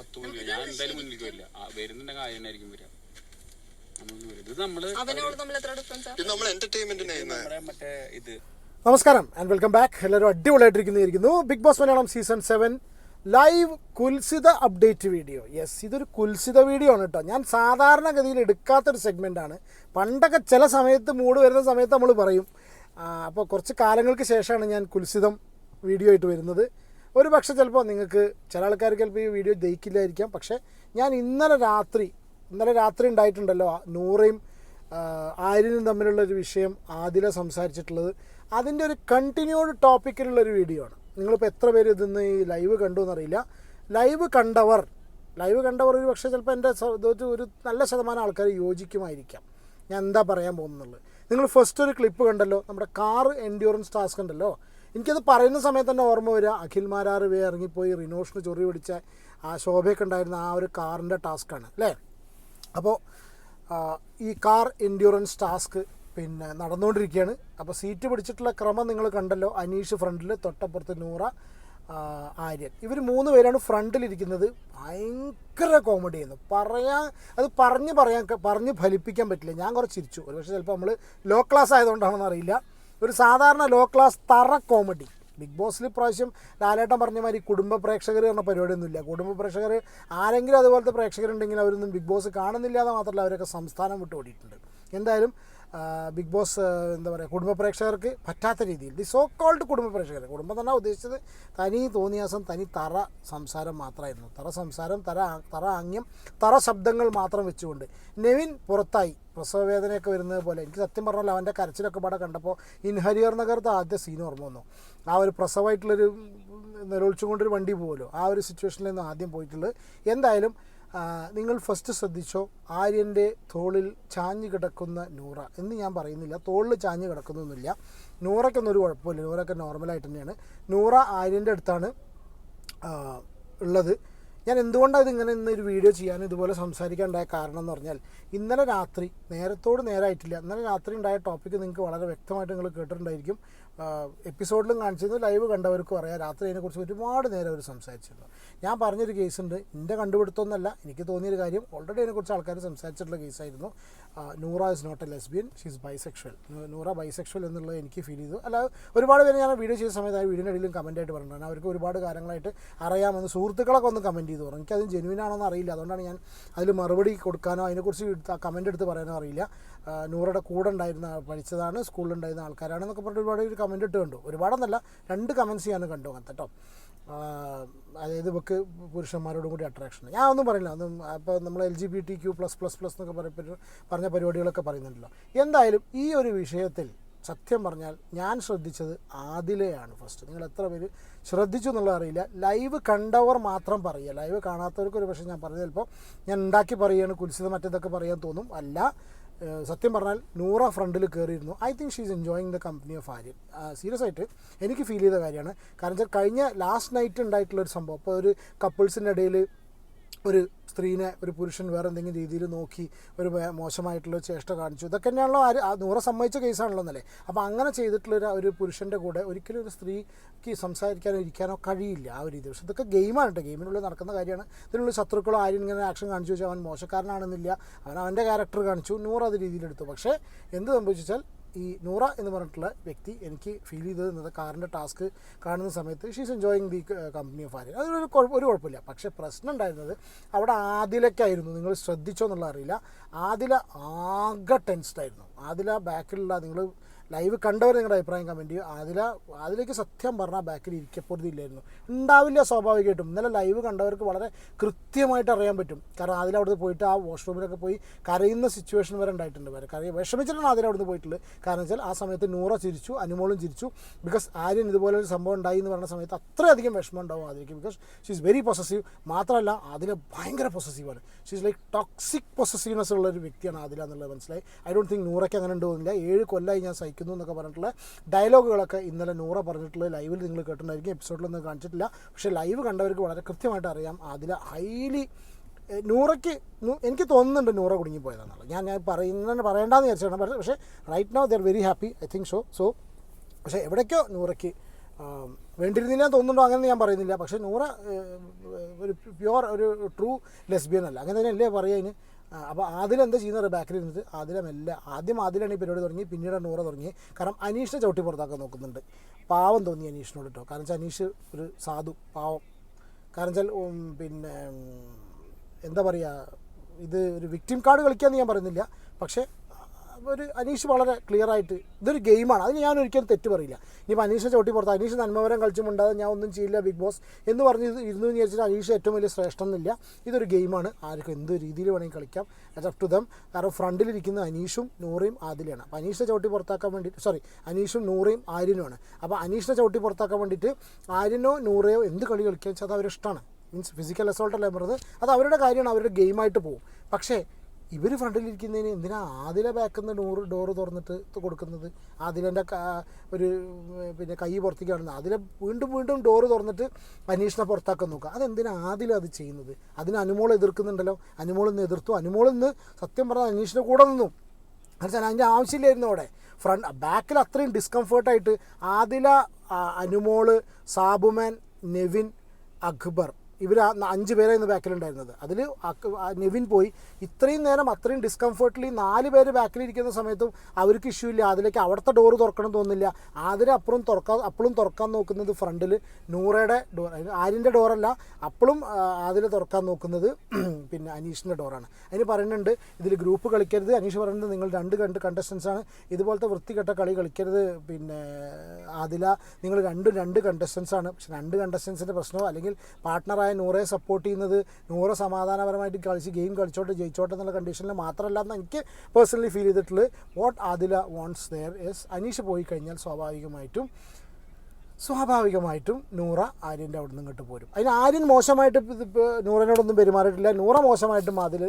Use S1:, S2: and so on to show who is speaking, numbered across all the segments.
S1: പത്ത് മുന്നിൽ ഞാൻ എന്തായാലും മുന്നിലേക്ക് വരില്ല ആ, വരുന്നുണ്ടെങ്കിൽ ആര്യൻ ആയിരിക്കും വരിക. നമ്മളൊന്നും വരില്ല. ഇത് നമ്മൾ
S2: അവനോട് നമ്മൾ എത്ര ഡിഫറൻസ്
S3: ഇത് നമ്മൾ എന്റർടൈൻമെന്റിന്
S1: നമ്മുടെ മറ്റേ ഇത്.
S4: നമസ്കാരം ആൻഡ് വെൽക്കം ബാക്ക് എല്ലാവരും അടിപൊളിയായിട്ടിരിക്കുന്നു Bigg Boss Malayalam season seven live കുൽസിത update video yes ഇതൊരു കുൽസിത വീഡിയോ ആണ് കേട്ടോ ഞാൻ സാധാരണഗതിയിൽ എടുക്കാത്തൊരു സെഗ്മെന്റാണ് പണ്ടൊക്കെ ചില സമയത്ത് മൂഡ് വരുന്ന സമയത്ത് നമ്മൾ പറയും അപ്പോൾ കുറച്ച് കാലങ്ങൾക്ക് ശേഷമാണ് ഞാൻ കുൽസിതം വീഡിയോ ആയിട്ട് വരുന്നത്. ഒരു പക്ഷേ ചിലപ്പോൾ നിങ്ങൾക്ക് ചില ആൾക്കാർക്ക് ചിലപ്പോൾ ഈ വീഡിയോ ദഹിക്കില്ലായിരിക്കാം. പക്ഷേ ഞാൻ ഇന്നലെ രാത്രി ഇന്നലെ രാത്രി ഉണ്ടായിട്ടുണ്ടല്ലോ നൂറയും ആര്യനും തമ്മിലുള്ള ഒരു വിഷയം ആദില സംസാരിച്ചിട്ടുള്ളത്. അതിന്റെ ഒരു കണ്ടിന്യൂഡ് ടോപ്പിക്കിലുള്ള ഒരു വീഡിയോ ആണ്. നിങ്ങളിപ്പോൾ എത്ര പേര് ഇതിന്ന് ഈ ലൈവ് കണ്ടു എന്നറിയില്ല. ലൈവ് കണ്ടവർ ലൈവ് കണ്ടവർ ഒരു പക്ഷേ ചിലപ്പോൾ എന്റെ ഒരു നല്ല ശതമാനം ആൾക്കാർ യോജിക്കുമായിരിക്കാം. ഞാൻ എന്താ പറയാൻ പോകുന്നുള്ളത് നിങ്ങൾ ഫസ്റ്റ് ഒരു ക്ലിപ്പ് കണ്ടല്ലോ നമ്മുടെ കാർ എൻഡ്യൂറൻസ് ടാസ്ക് ഉണ്ടല്ലോ. എനിക്കത് പറയുന്ന സമയത്ത് തന്നെ ഓർമ്മ വരിക. അഖിൽ മാരാർ വേ ഇറങ്ങിപ്പോയി റിനോഷിന് ചൊറി പിടിച്ച ആ ശോഭയൊക്കെ ഉണ്ടായിരുന്ന ആ ഒരു കാറിന്റെ ടാസ്ക്കാണ് അല്ലേ? അപ്പോൾ ഈ കാർ എൻഡ്യൂറൻസ് ടാസ്ക് പിന്നെ നടന്നുകൊണ്ടിരിക്കുകയാണ്. അപ്പോൾ സീറ്റ് പിടിച്ചിട്ടുള്ള ക്രമം നിങ്ങൾ കണ്ടല്ലോ. അനീഷ് ഫ്രണ്ടിൽ തൊട്ടപ്പുറത്ത് നൂറ ആര്യൻ. ഇവർ മൂന്ന് പേരാണ് ഫ്രണ്ടിലിരിക്കുന്നത് ഭയങ്കര കോമഡി ആയിരുന്നു. പറയാൻ അത് പറഞ്ഞ് പറയാൻ പറഞ്ഞ് ഫലിപ്പിക്കാൻ പറ്റില്ല. ഞാൻ കുറച്ച് ചിരിച്ചു. ഒരു പക്ഷേ ചിലപ്പോൾ നമ്മൾ ലോ ക്ലാസ് ആയതുകൊണ്ടാണെന്ന് അറിയില്ല. ഒരു സാധാരണ ലോ ക്ലാസ് തറ കോമഡി ബിഗ് ബോസിൽ ഇപ്രാവശ്യം ലാലേട്ടൻ പറഞ്ഞ മാതിരി കുടുംബ പ്രേക്ഷകർ പറഞ്ഞ പരിപാടിയൊന്നുമില്ല. കുടുംബ പ്രേക്ഷകർ ആരെങ്കിലും അതുപോലത്തെ പ്രേക്ഷകരുണ്ടെങ്കിൽ അവരൊന്നും ബിഗ് ബോസ് കാണുന്നില്ല എന്ന് മാത്രമല്ല അവരൊക്കെ സംസ്ഥാനം വിട്ട് ഓടിയിട്ടുണ്ട്. എന്തായാലും ബിഗ് ബോസ് എന്താ പറയുക കുടുംബ പ്രേക്ഷകർക്ക് പറ്റാത്ത രീതിയിൽ ദി സോ കോൾഡ് കുടുംബ പ്രേക്ഷകർ കുടുംബം തന്നെ ഉദ്ദേശിച്ചത് തനി തോന്നിയാസം തനി തറ സംസാരം മാത്രമായിരുന്നു. തറ സംസാരം തറ തറ ആംഗ്യം തറ ശബ്ദങ്ങൾ മാത്രം വെച്ചുകൊണ്ട്. നെവിൻ പുറത്തായി. പ്രസവ വേദനയൊക്കെ വരുന്നത് പോലെ. എനിക്ക് സത്യം പറഞ്ഞാൽ അവന്റെ കരച്ചിലൊക്കെ പാടെ കണ്ടപ്പോൾ ഇൻഹരിയർ നഗരത്തെ ആദ്യ സീൻ ഓർമ്മ വന്നു. ആ ഒരു പ്രസവമായിട്ടുള്ളൊരു നിലവിളിച്ചുകൊണ്ടൊരു വണ്ടി പോകുമല്ലോ ആ ഒരു സിറ്റുവേഷനിൽ നിന്ന് ആദ്യം പോയിട്ടുള്ളത്. എന്തായാലും നിങ്ങൾ ഫസ്റ്റ് ശ്രദ്ധിച്ചോ? ആര്യന്റെ തോളിൽ ചാഞ്ഞു കിടക്കുന്ന നൂറ. എന്ന് ഞാൻ പറയുന്നില്ല. തോളിൽ ചാഞ്ഞു കിടക്കുന്നൊന്നുമില്ല. നൂറയ്ക്കൊന്നും ഒരു കുഴപ്പമില്ല. നൂറൊക്കെ നോർമലായിട്ട് തന്നെയാണ്. നൂറ ആര്യന്റെ അടുത്താണ് ഉള്ളത്. ഞാൻ എന്തുകൊണ്ടാണ് ഇതിങ്ങനെ ഇന്ന് ഒരു വീഡിയോ ചെയ്യാൻ ഇതുപോലെ സംസാരിക്കാനുണ്ടായ കാരണം എന്ന് പറഞ്ഞാൽ ഇന്നലെ രാത്രി നേരത്തോട് നേരമായിട്ടില്ല ഇന്നലെ രാത്രി ഉണ്ടായ ടോപ്പിക്ക് നിങ്ങൾക്ക് വളരെ വ്യക്തമായിട്ട് നിങ്ങൾ കേട്ടിട്ടുണ്ടായിരിക്കും. എപ്പിസോഡിലും കാണിച്ചിരുന്നു ലൈവ് കണ്ടവർക്കും അറിയാം. രാത്രി അതിനെക്കുറിച്ച് ഒരുപാട് നേരം അവർ സംസാരിച്ചിരുന്നു. ഞാൻ പറഞ്ഞൊരു കേസുണ്ട്. എന്റെ കണ്ടുപിടുത്തമൊന്നുമല്ല എനിക്ക് തോന്നിയൊരു കാര്യം ഓൾറെഡി അതിനെക്കുറിച്ച് ആൾക്കാർ സംസാരിച്ചിട്ടുള്ള കേസായിരുന്നു. Noora is not a lesbian she's bisexual Noora bisexual എന്നുള്ളത് എനിക്ക് ഫീൽ ചെയ്തു. അല്ല ഒരുപാട് പേര് ഞാൻ വീഡിയോ ചെയ്ത സമയത്ത് ആ വീഡിയോന്റെ ഇടയിലും ആയിട്ട് പറഞ്ഞിട്ടുണ്ട്. അവർക്ക് ഒരുപാട് കാര്യങ്ങളായിട്ട് അറിയാമെന്ന് സുഹൃത്തുക്കളൊക്കെ ഒന്ന് കമന്റ് ചെയ്തു പറഞ്ഞു. എനിക്കത് ജെനുവിൻ ആണോ എന്ന് അറിയില്ല. അതുകൊണ്ടാണ് ഞാൻ അതിൽ മറുപടി കൊടുക്കാനോ അതിനെക്കുറിച്ച് കമന്റ് എടുത്ത് പറയാനോ അറിയില്ല. നൂറയുടെ കൂടെ ഉണ്ടായിരുന്ന പഠിച്ചതാണ് സ്കൂളിൽ ഉണ്ടായിരുന്ന ആൾക്കാരാണെന്നൊക്കെ പറഞ്ഞിട്ട് ഒരുപാട് ഒരു കമന്റ് ഇട്ട് കണ്ടു. ഒരുപാടൊന്നല്ല രണ്ട് കമന്റ്സ് ഞാൻ കണ്ടു അങ്ങനത്തെ കേട്ടോ അതായത് ഇവക്ക് പുരുഷന്മാരോടും കൂടി അട്രാക്ഷൻ ഞാൻ ഒന്നും പറയില്ല. ഒന്നും അപ്പോൾ നമ്മൾ L G B T Q plus plus plus എന്നൊക്കെ പറയ പറഞ്ഞ പരിപാടികളൊക്കെ പറയുന്നുണ്ടല്ലോ. എന്തായാലും ഈ ഒരു വിഷയത്തിൽ സത്യം പറഞ്ഞാൽ ഞാൻ ശ്രദ്ധിച്ചത് ആദിലെയാണ് ഫസ്റ്റ് നിങ്ങൾ എത്ര പേര് ശ്രദ്ധിച്ചു എന്നുള്ളത് അറിയില്ല. ലൈവ് കണ്ടവർ മാത്രം പറയുക. ലൈവ് കാണാത്തവർക്ക് ഒരു പക്ഷേ ഞാൻ പറഞ്ഞത് ചിലപ്പോൾ ഞാൻ ഉണ്ടാക്കി പറയുകയാണ് കുൽസിത മറ്റേതൊക്കെ പറയാൻ തോന്നും. അല്ല സത്യം പറഞ്ഞാൽ നൂറ ഫ്രണ്ടിൽ കയറിയിരുന്നു. I think she is enjoying the company of Aryan serious ആയിട്ട് എനിക്ക് ഫീൽ ചെയ്ത കാര്യമാണ്. കാരണം വെച്ചാൽ കഴിഞ്ഞ ലാസ്റ്റ് നൈറ്റ് ഉണ്ടായിട്ടുള്ള ഒരു സംഭവം. അപ്പോൾ ഒരു കപ്പിൾസിന്റെ ഇടയിൽ ഒരു സ്ത്രീനെ ഒരു പുരുഷൻ വേറെ എന്തെങ്കിലും രീതിയിൽ നോക്കി ഒരു മോശമായിട്ടുള്ള ചേഷ്ട കാണിച്ചു. ഇതൊക്കെ തന്നെയാണല്ലോ ആര് നൂറ സമ്മതിച്ച കേസാണല്ലോ എന്നല്ലേ അപ്പോൾ അങ്ങനെ ചെയ്തിട്ടുള്ള ഒരു- പുരുഷന്റെ കൂടെ ഒരിക്കലും ഒരു സ്ത്രീക്ക് സംസാരിക്കാനോ ഇരിക്കാനോ കഴിയില്ല ആ ഒരു പക്ഷേ ഇതൊക്കെ ഗെയിമാണ് കേട്ടോ. ഗെയിമിനുള്ളിൽ നടക്കുന്ന കാര്യമാണ്. ഇതിനുള്ള ശത്രുക്കളോ ആരും ഇങ്ങനെ ആക്ഷൻ കാണിച്ചു വെച്ചാൽ അവൻ മോശക്കാരനാണെന്നില്ല. അവൻ അവന്റെ ക്യാരക്ടർ കാണിച്ചു. നൂറ് അത് രീതിയിലെടുത്തു. പക്ഷേ എന്ത് സംഭവിച്ചാൽ ഈ നൂറ എന്ന് പറഞ്ഞിട്ടുള്ള വ്യക്തി എനിക്ക് ഫീൽ ചെയ്തത് എന്നത് കാറിന്റെ ടാസ്ക് കാണുന്ന സമയത്ത് she's enjoying the company of Aryan. അതൊരു ഒരു കുഴപ്പമില്ല. പക്ഷേ പ്രശ്നം ഉണ്ടായിരുന്നത് അവിടെ ആദിലക്കായിരുന്നു നിങ്ങൾ ശ്രദ്ധിച്ചോ എന്നുള്ള അറിയില്ല. ആദില ആകെ ടെൻസ്ഡായിരുന്നു ആദില ബാക്കിലുള്ള നിങ്ങൾ ലൈവ് കണ്ടവർ നിങ്ങളുടെ അഭിപ്രായം കമന്റ് ചെയ്യും. അതില അതിലേക്ക് സത്യം പറഞ്ഞാൽ ബാക്കിൽ ഇരിക്കപ്പെടുന്നില്ലായിരുന്നു ഉണ്ടാവില്ല സ്വാഭാവികമായിട്ടും. ഇന്നലെ ലൈവ് കണ്ടവർക്ക് വളരെ കൃത്യമായിട്ട് അറിയാൻ പറ്റും. കാരണം അതിൽ പോയിട്ട് ആ വാഷ്റൂമിലൊക്കെ പോയി കരയുന്ന സിറ്റുവേഷൻ വരെ ഉണ്ടായിട്ടുണ്ട്. വരെ കരയും വിഷമിച്ചിട്ടാണ് അതിൽ അവിടുന്ന് പോയിട്ടുള്ളത് കാരണം വെച്ചാൽ ആ സമയത്ത് നൂറ ചിരിച്ചു അനുമോളും ചിരിച്ചു. ബിക്കോസ് ആര്യൻ ഇതുപോലെ ഒരു സംഭവം ഉണ്ടായി എന്ന് പറഞ്ഞ സമയത്ത് അത്രയധികം വിഷമം ഉണ്ടാവും അതിലേക്ക് because she is very possessive മാത്രമല്ല അതിൽ ഭയങ്കര പൊസസീവാണ് she is like toxic possessiveness ഉള്ള ഒരു വ്യക്തിയാണ് ആദില എന്നുള്ളത് മനസ്സിലായി. ഐ ഡോണ്ട് തിങ്ക് നൂറയ്ക്ക് അങ്ങനെ ഉണ്ടോന്നില്ല ഏഴ് കൊല്ലമായി ഞാൻ സഹിക്കുന്നു എന്നൊക്കെ പറഞ്ഞിട്ടുള്ള ഡയലോഗുകളൊക്കെ ഇന്നലെ നൂറ പറഞ്ഞിട്ടുള്ള ലൈവിൽ നിങ്ങൾ കേട്ടിട്ടുണ്ടായിരിക്കും. എപ്പിസോഡിലൊന്നും കാണിച്ചിട്ടില്ല. പക്ഷേ ലൈവ് കണ്ടവർക്ക് വളരെ കൃത്യമായിട്ട് അറിയാം. അതിൽ ഹൈലി നൂറയ്ക്ക് എനിക്ക് തോന്നുന്നുണ്ട് നൂറ കുടുങ്ങിപ്പോയതാണല്ലോ ഞാൻ ഞാൻ പറയുന്നത് പറയേണ്ടെന്ന് വിചാരിച്ചാണ്. പക്ഷേ right now they're very happy I think so so പക്ഷേ എവിടേക്കോ നൂറയ്ക്ക് വേണ്ടിയിരുന്നില്ല തോന്നുന്നുണ്ടോ അങ്ങനെ ഞാൻ പറയുന്നില്ല. പക്ഷേ നൂറ ഒരു പ്യുവർ ഒരു ട്രൂ ലെസ്ബിയൻ അല്ല. അങ്ങനെ തന്നെയല്ലേ പറയുക അപ്പോൾ ആദിലെന്താ ചെയ്യുന്നത്? ബാക്കിൽ ഇരുന്നിട്ട് ആദിലമല്ല ആദ്യം ആദിലാണ് ഈ പരിപാടി തുടങ്ങി പിന്നീട് നൂറ തുടങ്ങി. കാരണം അനീഷിനെ ചവിട്ടി പുറത്താക്കാൻ നോക്കുന്നുണ്ട്. പാവം തോന്നി അനീഷിനോട് കേട്ടോ കാരണം വെച്ചാൽ അനീഷ് ഒരു സാധു പാവം. കാരണം വെച്ചാൽ പിന്നെ എന്താ പറയുക ഇത് ഒരു വിക്ടിം കാർഡ് കളിക്കാമെന്ന് ഞാൻ പറയുന്നില്ല. പക്ഷേ ഒരു അനീഷ് വളരെ ക്ലിയർ ആയിട്ട് ഇതൊരു ഗെയിമാണ്. അതിന് ഞാൻ ഒരിക്കലും തെറ്റ് പറയില്ല. ഇനിയിപ്പോൾ അനീഷ് ചവിട്ടി പുറത്ത്. അനീഷ് നന്മവരം കളിച്ചുമുണ്ടാതെ ഞാൻ ഒന്നും ചെയ്യില്ല ബിഗ് ബോസ് എന്ന് പറഞ്ഞ് ഇരുന്നു എന്ന് വിചാരിച്ചിട്ട് അനീഷ് ഏറ്റവും വലിയ ശ്രേഷ്ഠം എന്നില്ല. ഇതൊരു ഗെയിമാണ്. ആർക്കും എന്ത് രീതിയിൽ വേണമെങ്കിൽ കളിക്കാം. അപ് ടു ദം കാരണം ഫ്രണ്ടിലിരിക്കുന്ന അനീഷും നൂറയും ആദിലാണ്. അപ്പോൾ അനീഷിനെ ചവിട്ടി പുറത്താക്കാൻ വേണ്ടിയിട്ട് സോറി അനീഷും നൂറയും ആര്യനുമാണ്. അപ്പോൾ അനീഷിനെ ചവിട്ടി പുറത്താക്കാൻ വേണ്ടിയിട്ട് ആര്യനോ നൂറയോ എന്ത് കളി കളിക്കാൻ വെച്ചാൽ അത് അവരിഷ്ടമാണ് മീൻസ് ഫിസിക്കൽ അസോൾട്ടല്ലേ പറഞ്ഞത്? അത് അവരുടെ കാര്യമാണ്. അവരുടെ ഗെയിമായിട്ട് പോകും. പക്ഷേ ഇവർ ഫ്രണ്ടിലിരിക്കുന്നതിന് എന്തിനാ ആദില നിന്ന് ഡോറ് ഡോറ് തുറന്നിട്ട് കൊടുക്കുന്നത്? ആദിലെന്റെ ഒരു പിന്നെ കൈ പുറത്തേക്ക് കാണുന്നത് അതിലെ വീണ്ടും വീണ്ടും ഡോറ് തുറന്നിട്ട് അനീഷിനെ പുറത്താക്കാൻ നോക്കുക. അതെന്തിനാ ആദില അത് ചെയ്യുന്നത്? അതിന് അനുമോൾ എതിർക്കുന്നുണ്ടല്ലോ. അനുമോൾ ഇന്ന് എതിർത്തു. അനുമോൾ ഇന്ന് സത്യം പറഞ്ഞാൽ അന്വേഷണം കൂടെ നിന്നു. എന്നുവെച്ചാൽ അതിന്റെ ആവശ്യമില്ലായിരുന്നു അവിടെ. ഫ്രണ്ട് ബാക്കിൽ അത്രയും ഡിസ്കംഫേർട്ടായിട്ട് ആദില അനുമോൾ സാബുമാൻ നെവിൻ അക്ബർ ഇവർ അഞ്ച് പേരെ ഇന്ന് ബാക്കിലുണ്ടായിരുന്നത്. അതിൽ നെവിൻ പോയി. ഇത്രയും നേരം അത്രയും ഡിസ്കംഫർട്ടിൽ നാല് പേര് ബാക്കിലിരിക്കുന്ന സമയത്തും അവർക്ക് ഇഷ്യൂ ഇല്ല. അതിലേക്ക് അവിടുത്തെ ഡോറ് തുറക്കണം തോന്നില്ല ആതിരെ അപ്പുറം തുറക്കാൻ അപ്പോഴും തുറക്കാൻ നോക്കുന്നത് ഫ്രണ്ടിൽ നൂറയുടെ ഡോർ ആര്യന്റെ ഡോറല്ല അപ്പോഴും അതിൽ തുറക്കാൻ നോക്കുന്നത് പിന്നെ അനീഷിന്റെ ഡോറാണ് അതിന് പറയുന്നുണ്ട് ഇതിൽ ഗ്രൂപ്പ് കളിക്കരുത്. അനീഷ് പറയുന്നത് നിങ്ങൾ രണ്ട് കണ്ട് കണ്ടസ്റ്റൻസാണ് ഇതുപോലത്തെ വൃത്തികെട്ട കളി കളിക്കരുത്. പിന്നെ ആദില നിങ്ങൾ രണ്ടും രണ്ട് കണ്ടസ്റ്റൻസാണ് പക്ഷെ രണ്ട് കണ്ടസ്റ്റൻസിന്റെ പ്രശ്നമോ അല്ലെങ്കിൽ പാർട്ട്ണറായ നൂറെ സപ്പോർട്ട് ചെയ്യുന്നത് നൂറെ സമാധാനപരമായിട്ട് കളിച്ച് ഗെയിം കളിച്ചോട്ടെ ജയിച്ചോട്ടെ എന്നുള്ള കണ്ടീഷനിൽ മാത്രമല്ല എന്ന് എനിക്ക് പേഴ്സണലി ഫീൽ ചെയ്തിട്ടുള്ളത്. What Adila wants there is Aneesh പോയി കഴിഞ്ഞാൽ സ്വാഭാവികമായിട്ടും സ്വാഭാവികമായിട്ടും നൂറ ആര്യന്റെ അവിടെ നിന്ന് ഇങ്ങോട്ട് പോരും. അതിന് ആര്യൻ മോശമായിട്ട് നൂറിനോടൊന്നും പെരുമാറിയിട്ടില്ല. നൂറ മോശമായിട്ടും അതിൽ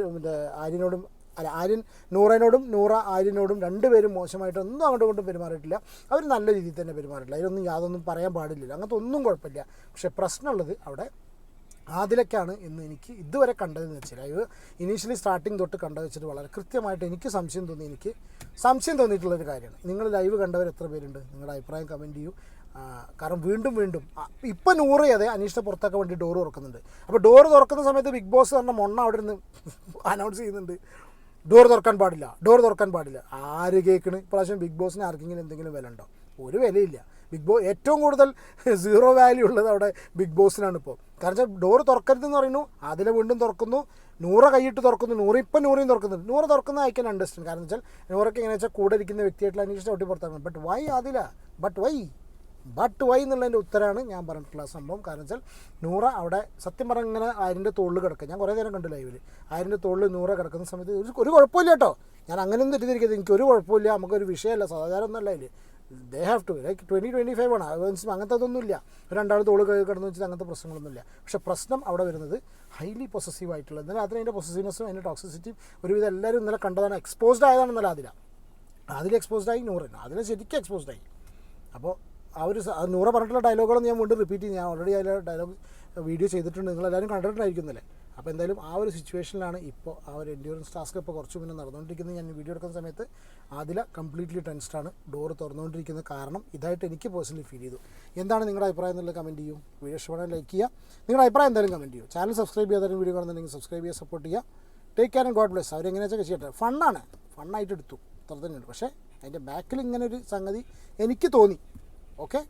S4: ആര്യനോടും അല്ല ആര്യൻ നൂറനോടും നൂറ ആര്യനോടും രണ്ടുപേരും മോശമായിട്ട് ഒന്നും അങ്ങോട്ടും ഇങ്ങോട്ടും പെരുമാറിയിട്ടില്ല. അവർ നല്ല രീതിയിൽ തന്നെ പെരുമാറിയിട്ടില്ല. അതിനൊന്നും യാതൊന്നും പറയാൻ പാടില്ല അങ്ങനത്തെ ഒന്നും കുഴപ്പമില്ല. പക്ഷേ പ്രശ്നമുള്ളത് അവിടെ ആദിലക്കാണ് ഇന്ന് എനിക്ക് ഇതുവരെ കണ്ടതെന്ന് വെച്ചാൽ ലൈവ് ഇനീഷ്യലി സ്റ്റാർട്ടിങ് തൊട്ട് കണ്ടത് വെച്ചിട്ട് വളരെ കൃത്യമായിട്ട് എനിക്ക് സംശയം തോന്നി എനിക്ക് സംശയം തോന്നിയിട്ടുള്ളൊരു കാര്യമാണ്. നിങ്ങൾ ലൈവ് കണ്ടവർ എത്ര പേരുണ്ട്? നിങ്ങളുടെ അഭിപ്രായം കമന്റ് ചെയ്യൂ. കാരണം വീണ്ടും വീണ്ടും ഇപ്പം നൂറ് അതെ അനീഷിനെ പുറത്താക്കാൻ വേണ്ടി ഡോറ് തുറക്കുന്നുണ്ട്. അപ്പോൾ ഡോർ തുറക്കുന്ന സമയത്ത് ബിഗ് ബോസ് പറഞ്ഞ മൊണ്ണ അവിടെ നിന്ന് അനൗൺസ് ചെയ്യുന്നുണ്ട്. ഡോർ തുറക്കാൻ പാടില്ല ഡോർ തുറക്കാൻ പാടില്ല. ആര് കേൾക്കണ് ഇപ്രാവശ്യം ബിഗ് ബോസിന് ആർക്കെങ്കിലും എന്തെങ്കിലും വില ഉണ്ടോ? ഒരു വിലയില്ല. ബിഗ് ബോസ് ഏറ്റവും കൂടുതൽ സീറോ വാല്യൂ ഉള്ളത് അവിടെ ബിഗ് ബോസിനാണ് ഇപ്പോൾ കാരണം വെച്ചാൽ ഡോറ് തുറക്കരുതെന്ന് പറയുന്നു അതിലെ വീണ്ടും തുറക്കുന്നു നൂറ കൈയിട്ട് തുറക്കുന്നു നൂറ് ഇപ്പം നൂറിയും തുറക്കുന്നുണ്ട്. നൂറ് തുറക്കുന്ന ഐ അണ്ടർസ്റ്റാൻഡ്. കാരണം വെച്ചാൽ നൂറൊക്കെ എങ്ങനെ വെച്ചാൽ കൂടെ ഇരിക്കുന്ന വ്യക്തിയായിട്ടുള്ള അന്വേഷിച്ച് ഒട്ടി but why Adila but why but why എന്നുള്ളതിന്റെ ഉത്തരമാണ് ഞാൻ പറഞ്ഞിട്ടുള്ള സംഭവം. കാരണം വെച്ചാൽ നൂറ അവിടെ സത്യം പറഞ്ഞ ഇങ്ങനെ ആരിന്റെ തോളിൽ കിടക്കുക. ഞാൻ കുറേ നേരം കണ്ടു ലൈവിൽ ആരിന്റെ തോളിൽ നൂറ കിടക്കുന്ന സമയത്ത് ഒരു കുഴപ്പമില്ല കേട്ടോ. ഞാൻ അങ്ങനെയൊന്നും തെറ്റിദ്ധരിക്കരുത്. എനിക്കൊരു കുഴപ്പമില്ല. നമുക്കൊരു വിഷയമല്ല. സാധാരണ ഒന്നല്ല അതിൽ they have to like twenty twenty five ആണ്. അത് മീൻസ് അങ്ങനത്തെ അതൊന്നുമില്ല രണ്ടാൾ തോൾ കിടന്ന് വെച്ചിട്ട് അങ്ങനത്തെ പ്രശ്നങ്ങളൊന്നുമില്ല. പക്ഷെ പ്രശ്നം അവിടെ വരുന്നത് ഹൈലി പൊസസീവ് ആയിട്ടുള്ള എന്നാൽ അതിന് അതിന്റെ പൊസസീവ്നെസ്സും അതിന്റെ ടോക്സിസിറ്റിയും ഒരുവിധം എല്ലാവരും ഇന്നലെ കണ്ടതാണ്. എക്സ്പോസ്ഡ് ആയതാണെന്നല്ല അതില അതിൽ എക്സ്പോസ്ഡ് ആയി നൂറിന് അതിൽ ശരിക്കും എക്സ്പോസ്ഡ് ആയി. അപ്പോൾ ആ ഒരു നൂറ പറഞ്ഞിട്ടുള്ള ഡയലോഗുകളൊന്നും ഞാൻ വീണ്ടും റിപ്പീറ്റ് ചെയ്യും ഞാൻ ഓൾറെഡി അതിൽ ഡയലോഗ് വീഡിയോ ചെയ്തിട്ടുണ്ട്. നിങ്ങളെല്ലാവരും കണ്ടിട്ടുണ്ടായിരിക്കുന്നില്ലേ അപ്പോൾ എന്തായാലും ആ ഒരു സിറ്റുവേഷനിലാണ് ഇപ്പോൾ ആ ഒരു എൻഡ്യൂറൻസ് ടാസ്ക് ഇപ്പോൾ കുറച്ച് മുന്നേ നടന്നുകൊണ്ടിരിക്കുന്നത് ഞാൻ വീഡിയോ എടുക്കുന്ന സമയത്ത് അതിൽ കംപ്ലീറ്റ്ലി ടെൻസ്ഡാണ് ഡോർ തുറന്നുകൊണ്ടിരിക്കുന്ന കാരണം ഇതായിട്ട് എനിക്ക് പേഴ്സണലി ഫീൽ ചെയ്തു. എന്താണ് നിങ്ങളുടെ അഭിപ്രായം എന്നുള്ളത് കമന്റ് ചെയ്യും. വീഡിയോ ഇഷ്ടപ്പെടാൻ ലൈക്ക് ചെയ്യുക. നിങ്ങളുടെ അഭിപ്രായം എന്തായാലും കമന്റ് ചെയ്യും. ചാനൽ സബ്സ്ക്രൈബ് ചെയ്യാതെ വീഡിയോ കാണുന്നുണ്ടെങ്കിൽ സബ്സ്ക്രൈബ് ചെയ്യുക സപ്പോർട്ട് ചെയ്യുക. Take care and God bless അവരെങ്ങനെയാ വെച്ചാൽ ചെയ്യട്ടെ? ഫണ്ണാണ് ഫണ്ണായിട്ട് എടുത്തു. അത്ര തന്നെയുണ്ട് പക്ഷേ അതിന്റെ ബാക്കിൽ ഇങ്ങനെ ഒരു സംഗതി എനിക്ക് തോന്നി. ഓക്കെ